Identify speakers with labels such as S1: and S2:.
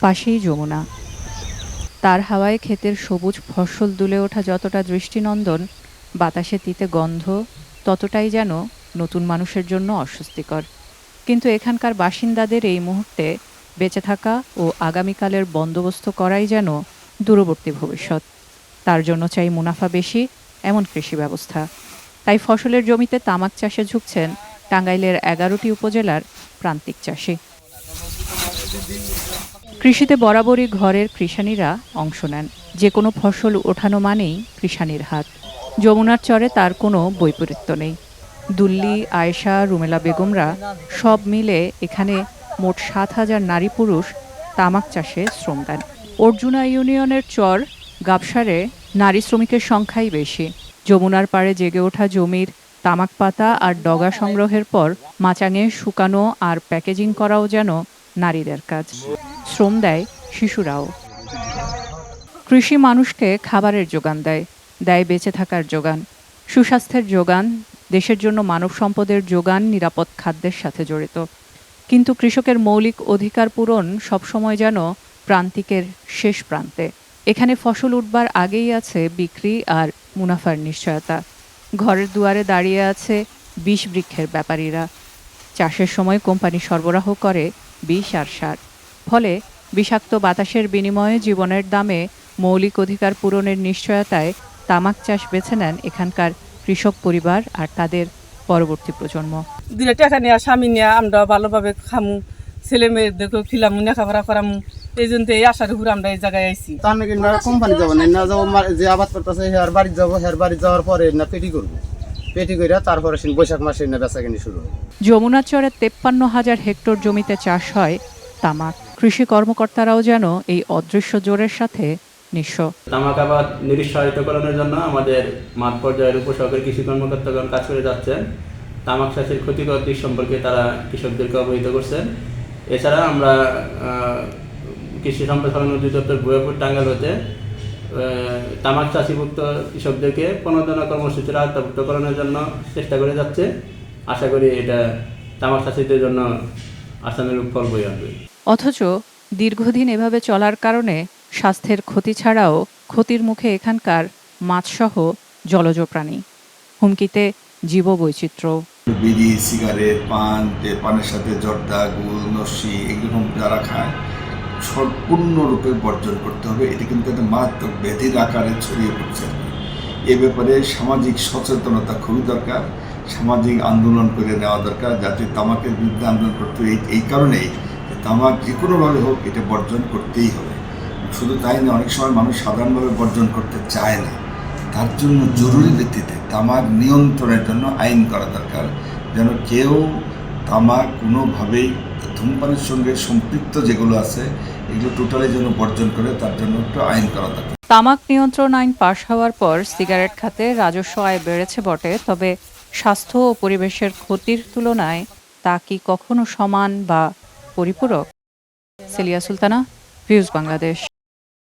S1: পাশেই যমুনা। তার হাওয়ায় ক্ষেতের সবুজ ফসল দুলে ওঠা যতটা দৃষ্টিনন্দন, বাতাসে তিতে গন্ধ, ততটাই যেন নতুন মানুষের জন্য অস্বস্তিকর। কিন্তু এখানকার বাসিন্দাদের এই মুহূর্তে বেঁচে থাকা ও আগামীকালের বন্দোবস্ত করাই যেন দূরবর্তী ভবিষ্যৎ। তার জন্য চাই মুনাফা বেশি, এমন কৃষি ব্যবস্থা। তাই ফসলের জমিতে তামাক চাষে ঝুঁকছেন টাঙ্গাইলের এগারোটি উপজেলার প্রান্তিক চাষি। কৃষিতে বরাবরই ঘরের কৃষানীরা অংশ নেন। যে কোনো ফসল ওঠানো মানেই কৃষানির হাত। যমুনার চরে তার কোনো বৈপরীত্য নেই। দুল্লি, আয়েশা, রুমেলা বেগমরা সব মিলে এখানে মোট সাত হাজার নারী পুরুষ তামাক চাষে শ্রম দেন। অর্জুনা ইউনিয়নের চর গাবসারে নারী শ্রমিকের সংখ্যাই বেশি। যমুনার পাড়ে জেগে ওঠা জমির তামাক পাতা আর ডগা সংগ্রহের পর মাচাঙে শুকানো আর প্যাকেজিং করাও যেন নারীদের কাজ। শ্রম দেয় শিশুরাও। কৃষি মানুষকে খাবারের যোগান দেয় দেয় বেঁচে থাকার যোগান। সুস্বাস্থ্যের যোগান, দেশের জন্য মানব সম্পদের যোগান নিরাপদ খাদ্যের সাথে জড়িত। কিন্তু কৃষকের মৌলিক অধিকার পূরণ সবসময় যেন প্রান্তিকের শেষ প্রান্তে। এখানে ফসল উঠবার আগেই আছে বিক্রি আর মুনাফার নিশ্চয়তা। ঘরের দুয়ারে দাঁড়িয়ে আছে বিষ বৃক্ষের ব্যাপারীরা। চাষের সময় কোম্পানি সরবরাহ করে বিষ আর সার। ফলে বিষাক্ত বাতাসের বিনিময়ে জীবনের দামে মৌলিক অধিকার পূরণের নিশ্চয়তায় তামাক চাষ বেছে নেন এখানকার কৃষক পরিবার আর তাদের পরবর্তী প্রজন্ম।
S2: দিলে টাকা নিয়ে স্বামী নিয়ে আমরা ভালোভাবে খামু ছেলে মেয়েদেরকে খিলামু লেখাপড়া করামু এই জন্য এই আশার উপর আমরা এই জায়গায় আইছি।
S3: তার নাকি কোম্পানি যাব না? না যাব যে আবাদ করতেছে হেয়ার বাড়ি যাব হেয়ার বাড়ি যাওয়ার পরে না পেটি করব? পেটি করে তারপরে বৈশাখ মাসে না বেচা কিনি শুরু হবে
S1: যমুনা চরে তেপ্পান্ন হাজার হেক্টর জমিতে চাষ হয় তামাক। কৃষি কর্মকর্তারাও যেন এই অদৃশ্য জোরের সাথে নিঃস্ব।
S4: তামাক আবাদ নিরুৎসাহিতকরণের জন্য আমাদের মাঠ পর্যায়ের উপসহকারী কৃষি কর্মকর্তাগণ কাজ করে যাচ্ছেন। তামাক চাষের ক্ষতিকর দিক সম্পর্কে তারা কৃষকদেরকে অবহিত করছেন। এছাড়া আমরা কৃষি সম্প্রসারণ অধিদপ্তর বইপুর টাঙ্গাল হতে তামাক চাষিভুক্ত কৃষকদেরকে প্রণোদনা কর্মসূচির আওতাভুক্তকরণের জন্য চেষ্টা করে যাচ্ছে। আশা করি এটা তামাক চাষিদের জন্য আসামের ফল বই আনবে।
S1: অথচ দীর্ঘদিন এভাবে চলার কারণে স্বাস্থ্যের ক্ষতি ছাড়াও ক্ষতির মুখে এখানকার মাছসহ জলজ প্রাণী। হুমকিতে জীববৈচিত্র্য।
S5: বিড়ি সিগারেট পান পানের সাথে জর্দা গুল নস্যি এগুলো যারা খায়। সম্পূর্ণরূপে বর্জন করতে হবে। এটা কিন্তু একটা মারাত্মক ব্যাধির আকারে ছড়িয়ে পড়ছে এ ব্যাপারে সামাজিক সচেতনতা খুবই দরকার, সামাজিক আন্দোলন করে নেওয়া দরকার, যাতে তামাকের বিরুদ্ধে আন্দোলন করতে এই কারণেই তামাক যে কোনোভাবে হোক এটা বর্জন করতেই হবে। শুধু তাই না, অনেক সময় মানুষ সাধারণভাবে বর্জন করতে চায় না। তার জন্য জরুরি ভিত্তিতে তামাক নিয়ন্ত্রণের জন্য আইন করা দরকার। যেন কেউ তামাক কোনোভাবেই ধূমপানের সঙ্গে সম্পৃক্ত যেগুলো আছে, এগুলো টোটালি যেন বর্জন করে, তার জন্য একটু আইন করা দরকার।
S1: তামাক নিয়ন্ত্রণ আইন পাশ হওয়ার পর সিগারেট খাতে রাজস্ব আয় বেড়েছে বটে, তবে স্বাস্থ্য ও পরিবেশের ক্ষতির তুলনায় তা কি কখনো সমান বা পরিপূরক? সেলিয়া সুলতানা, ভিউজ বাংলাদেশ।